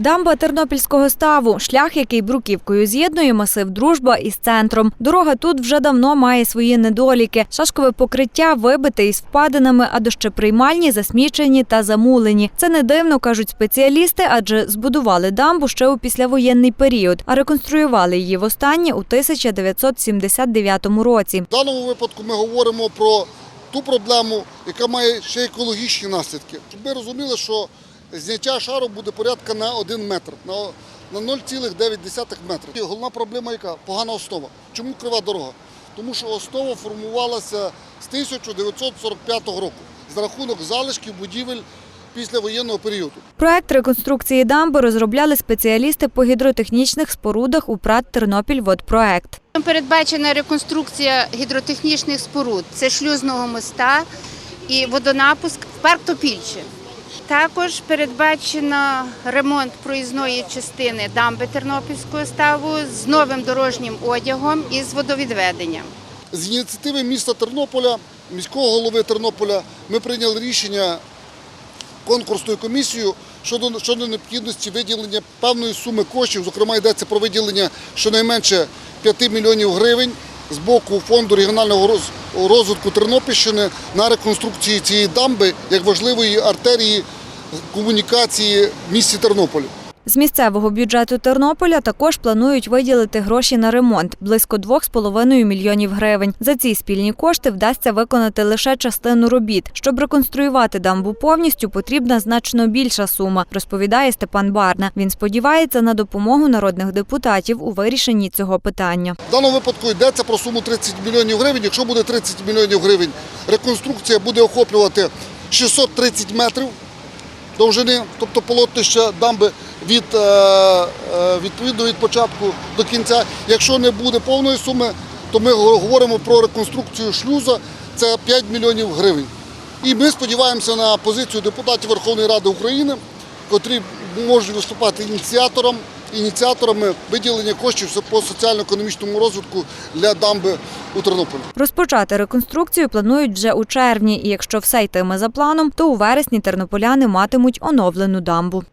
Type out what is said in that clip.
Дамба Тернопільського ставу шлях, який бруківкою з'єднує масив Дружба із центром. Дорога тут вже давно має свої недоліки. Шашкове покриття вибите із впадинами, а дощеприймальні засмічені та замулені. Це не дивно, кажуть спеціалісти, адже збудували дамбу ще у післявоєнний період, а реконструювали її востаннє у 1979 році. В даному випадку ми говоримо про ту проблему, яка має ще екологічні наслідки. Щоб ми розуміли, що зняття шару буде порядка на 1 метр, на, на 0,9 метра. І головна проблема яка? Погана основа. Чому крива дорога? Тому що основа формувалася з 1945 року за рахунок залишків будівель післявоєнного періоду. Проект реконструкції дамби розробляли спеціалісти по гідротехнічних спорудах у ПРАТ Тернопільводпроект. Передбачена реконструкція гідротехнічних споруд. Це шлюзного моста і водонапуск в парк Топільче. Також передбачено ремонт проїзної частини дамби Тернопільського ставу з новим дорожнім одягом і з водовідведенням. З ініціативи міста Тернополя, міського голови Тернополя, ми прийняли рішення конкурсною комісією щодо, щодо необхідності виділення певної суми коштів. Зокрема, йдеться про виділення щонайменше 5 мільйонів гривень з боку фонду регіонального роз- розвитку Тернопільщини на реконструкції цієї дамби як важливої артерії комунікації в місті Тернополі. З місцевого бюджету Тернополя також планують виділити гроші на ремонт близько 2,5 мільйонів гривень. За ці спільні кошти вдасться виконати лише частину робіт. Щоб реконструювати дамбу повністю, потрібна значно більша сума, розповідає Степан Барна. Він сподівається на допомогу народних депутатів у вирішенні цього питання. В даному випадку йдеться про суму 30 мільйонів гривень. Якщо буде 30 мільйонів гривень, реконструкція буде охоплювати 630 метрів довжини, тобто полотнища дамби від, е, е, відповідно від початку до кінця. Якщо не буде повної суми, то ми говоримо про реконструкцію шлюза, це 5 мільйонів гривень. І ми сподіваємося на позицію депутатів Верховної Ради України, котрі можуть виступати ініціатором, ініціаторами виділення коштів по соціально-економічному розвитку для дамби у Тернополі. Розпочати реконструкцію планують вже у червні, і якщо все йтиме за планом, то у вересні тернополяни матимуть оновлену дамбу.